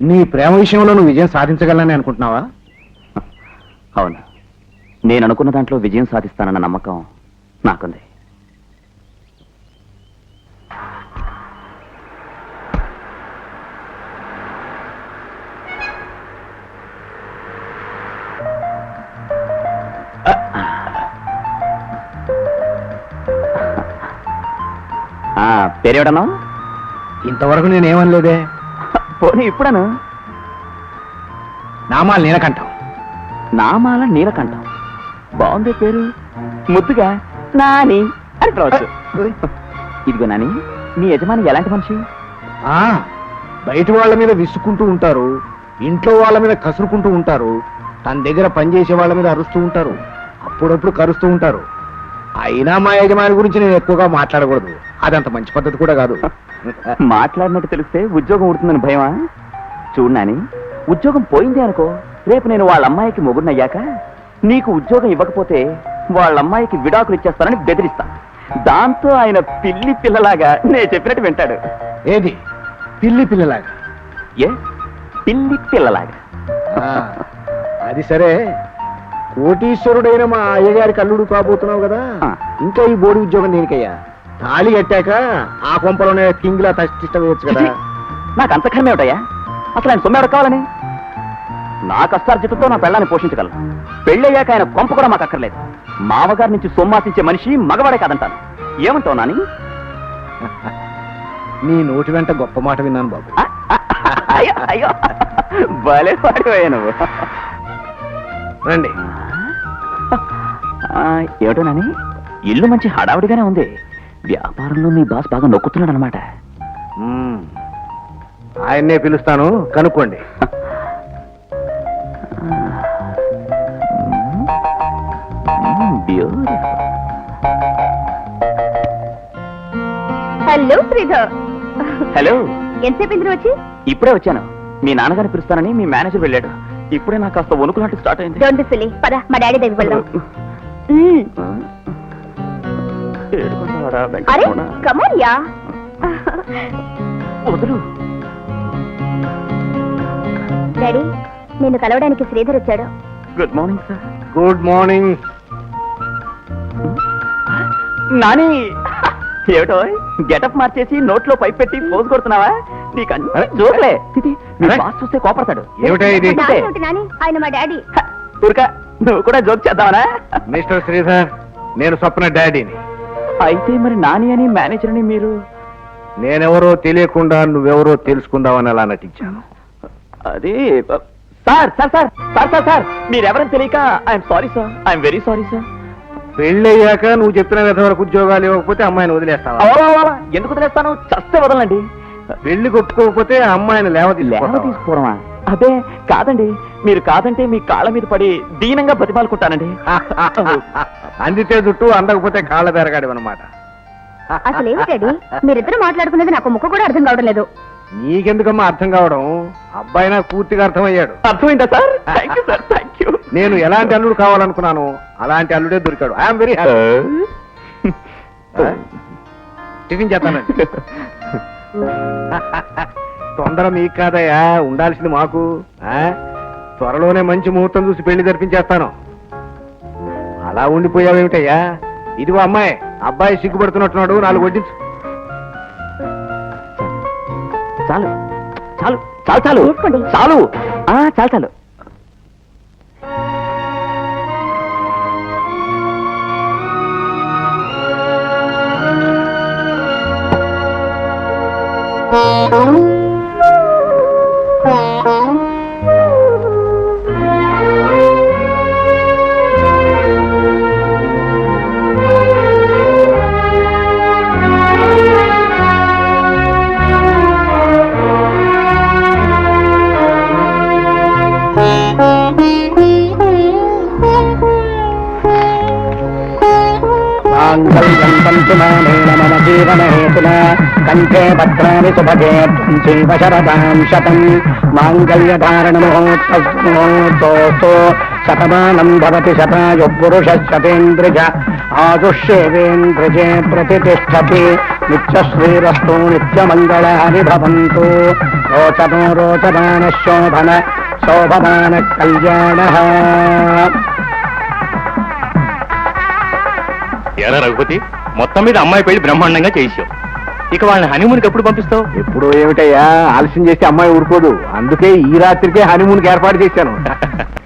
నీ ప్రేమ విషయంలో నువ్వు విజయం సాధించగలని అనుకుంటున్నావా? అవును. నేను అనుకున్న దాంట్లో విజయం సాధిస్తానన్న నమ్మకం నాకుంది. ఆ, పేరేవడన్నా ఇంతవరకు నేనేమనలేదే. పోనీ ఇప్పుడను? నామాలు నీలకంఠం. నామాల నీలకంఠం. బాగుంది పేరు. ముద్దుగా. నాని అని పిలవచ్చు. ఇదిగో నాని మీ యజమాని ఎలాంటి మనిషి? ఆ బయట వాళ్ళ మీద విసుక్కుంటూ ఉంటారు. ఇంట్లో వాళ్ళ మీద కసురుకుంటూ ఉంటారు. తన దగ్గర పనిచేసే వాళ్ళ మీద అరుస్తూ ఉంటారు. అప్పుడప్పుడు కరుస్తూ ఉంటారు. అయినా మా యజమాని గురించి నేను ఎక్కువగా మాట్లాడకూడదు. అదంత మంచి పద్ధతి కూడా కాదు. మాట్లాడినట్టు తెలిస్తే ఉద్యోగం ఉడుతుందని భయమా? చూడు నాని ఉద్యోగం పోయింది అనుకో రేపు నేను వాళ్ళ అమ్మాయికి మొగుడినయ్యాక నీకు ఉద్యోగం ఇవ్వకపోతే వాళ్ళ అమ్మాయికి విడాకులు ఇచ్చేస్తానని బెదిరిస్తా. దాంతో ఆయన పిల్లి పిల్లలాగా నేను చెప్పినట్టు వింటాడు. ఏది? పిల్లి పిల్లలాగా? ఏ? పిల్లి పిల్లలాగా. అది సరే. కోటీశ్వరుడైన మా అయ్యగారికి అల్లుడు కాబోతున్నావు కదా. ఇంకా ఈ బోడి ఉద్యోగం దేనికయ్యా? తాళి కట్టాక ఆ కొంపలోనే కింగ్లా తష్టిష్ట వేయచ్చు కదా. నాకు అంత కర్మే ఉంటాయా అసలు ఆయన సొమ్మె ఎవరికి కావాలని? నా కష్టార్జితంతో నా పెళ్ళాన్ని పోషించగలను. పెళ్ళయ్యాక ఆయన కొంప కూడా మాకు అక్కర్లేదు. మామగారి నుంచి సొమ్మాసించే మనిషి మగవాడే కాదంటాను. ఏమంటావు నాని? నీ నోటి వెంట గొప్ప మాట విన్నాను బాబు. అయ్యో అయ్యో. భలే పాడిపోయా నువ్వు. రండి. ఆ, ఏమిటో నాని? ఇల్లు మంచి హడావుడిగానే ఉంది. వ్యాపారంలో మీ బాస్ బాగా నొక్కుతున్నాడు అనమాట. ఆయన్నే పిలుస్తాను కనుక్కోండి. హలో శ్రీధర్. హలో. ఎంతసేపు ఇంద్ర వచ్చి? ఇప్పుడే వచ్చాను. మీ నాన్నగారిని పిలుస్తానని మీ మేనేజర్ వెళ్ళాడు. ఇప్పుడే నాకు కాస్త వణుకులాంటి స్టార్ట్ అయింది. డోంట్ సిలి పద మా డాడీ దగ్గర వెళ్దాం. అరే వెంకటరమణ. వదులు. డాడీ నిన్ను కలవడానికి శ్రీధర్ వచ్చాడు. Good morning sir good morning Nani! ఏమిటో? గెటప్ మార్చేసి నోట్లో పైప్ పెట్టి పోజ్ కొడుతున్నావా? నీకు అన్ని అరే, జోకులే. ఇది, మీ అరే. బాస్ చూస్తే కోపడతాడు. ఏమిటా ఇది? నాని నాని ఆయన మా డాడీ. ఊరుకా. నువ్వు కూడా జోక్ చేద్దామనా? మిస్టర్ శ్రీధర్ నేను స్వప్న డాడీని. అయితే మరి నాని అని మేనేజర్ అని మీరు? నేనెవరో తెలియకుండా నువ్వెవరో తెలుసుకుందామని అలా నటించాను. అది sir sir sir sir sir sir మీరెవరని తెలియక I'm sorry sir I'm very sorry sir. పెళ్ళయ్యాక నువ్వు చెప్పిన విధ వరకు ఉద్యోగాలు ఇవ్వకపోతే అమ్మాయిని వదిలేస్తావా? ఎందుకు వదిలేస్తాను? చస్తే వదలండి. పెళ్ళి కొట్టుకోకపోతే అమ్మాయిని లేవ లేవ తీసుకోవడమా? అదే కాదండి. మీరు కాదంటే మీ కాళ్ళ మీద పడి దీనంగా బతిమాలుకుంటానండి. అందితే జుట్టు అందకపోతే కాళ్ళ బెరగాడి అనమాట అసలు ఏమి డాడీ మీరిద్దరు మాట్లాడుకునేది నాకు ముక్క కూడా అర్థం కావడం లేదు. నీకెందుకమ్మా అర్థం కావడం? అబ్బాయి నాకు పూర్తిగా అర్థమయ్యాడు. అర్థమైందా sir? Thank you sir thank you నేను ఎలాంటి అల్లుడు కావాలనుకున్నాను అలాంటి అల్లుడే దొరికాడు. ఐఎమ్ వెరీ హ్యాపీ టిఫిన్ చేస్తానండి. తొందర మీకు కాదయ్యా ఉండాల్సింది మాకు. ఆ? త్వరలోనే మంచి ముహూర్తం చూసి పెళ్ళి జరిపించేస్తాను. అలా ఉండిపోయావేమిటయ్యా? ఇదిగో అమ్మాయి అబ్బాయి సిగ్గుపడుతున్నట్టున్నాడు నాలుగు వడ్డించు చాలు చాలు చాలు చాలు. చాలు. ఆ, చాలు చాలు. మాంగళ్యం తంతుమానేన మమ జీవనహేతున కంఠే భద్రాని సుభగే జీవ శరదాం శతం. మాంగళ్యధారణ ముహూర్తోస్తు శతమానం భవతి శతాయు పురుష శతేంద్రిజ ఆదుష్యేవేంద్రిజే ప్రతిష్టతి. నిత్యశ్రీరస్తు నిత్యమంగళాని భవంతు రోచనో రోచమాన శోభన శోభమాన కళ్యాణ. ఎరా రఘుపతి? మొత్తం మీద అమ్మాయి పెళ్ళి బ్రహ్మాండంగా చేసావు ఇక వాళ్ళని హనీమూన్కి ఎప్పుడు పంపిస్తావు? ఎప్పుడు ఏమిటయ్యా? ఆలస్యం చేస్తే అమ్మాయి ఊరుకోదు. అందుకే ఈ రాత్రికే హనీమూన్కి ఏర్పాటు చేశాను.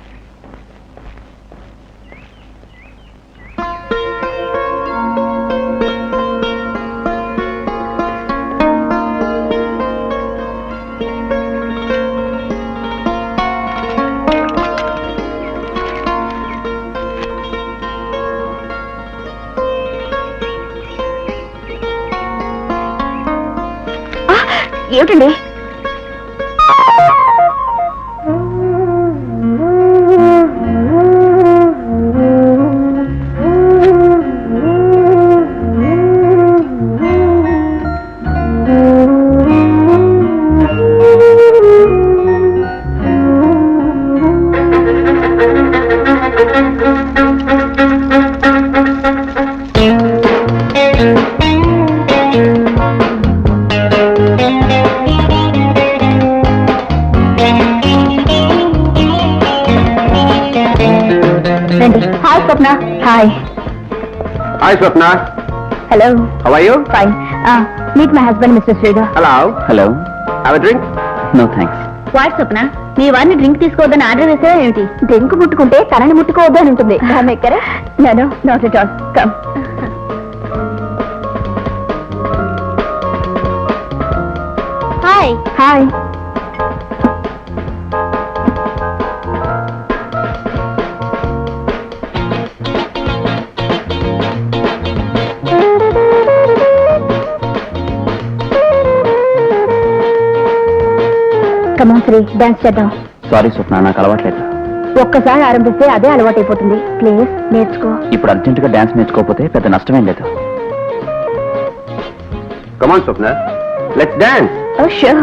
ఏమిటండి? Swapna. Hi hi Swapna. Hello how are you fine meet my husband mister Sridhar hello hello have drink no thanks what Swapna? మీ వారిని డ్రింక్ తీసుకోవద్దని ఆర్డర్ వేసారా ఏమిటి? డ్రింక్ ముట్టుకుంటే తనని ముట్టుకోవద్దు అని ఉంటుంది ఎక్కరా నేను not at all come hi hi come on Sri dance చేద్దాం సారీ స్వప్న నాకు అలవాట్లేదు. ఒక్కసారి ఆరంభిస్తే అదే అలవాటైపోతుంది. ప్లీజ్ నేర్చుకో. ఇప్పుడు అర్జెంటుగా డాన్స్ నేర్చుకోకపోతే పెద్ద నష్టమేం లేదు. Come on Swapna. Let's dance oh sure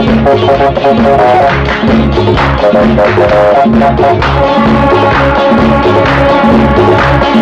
Thank you.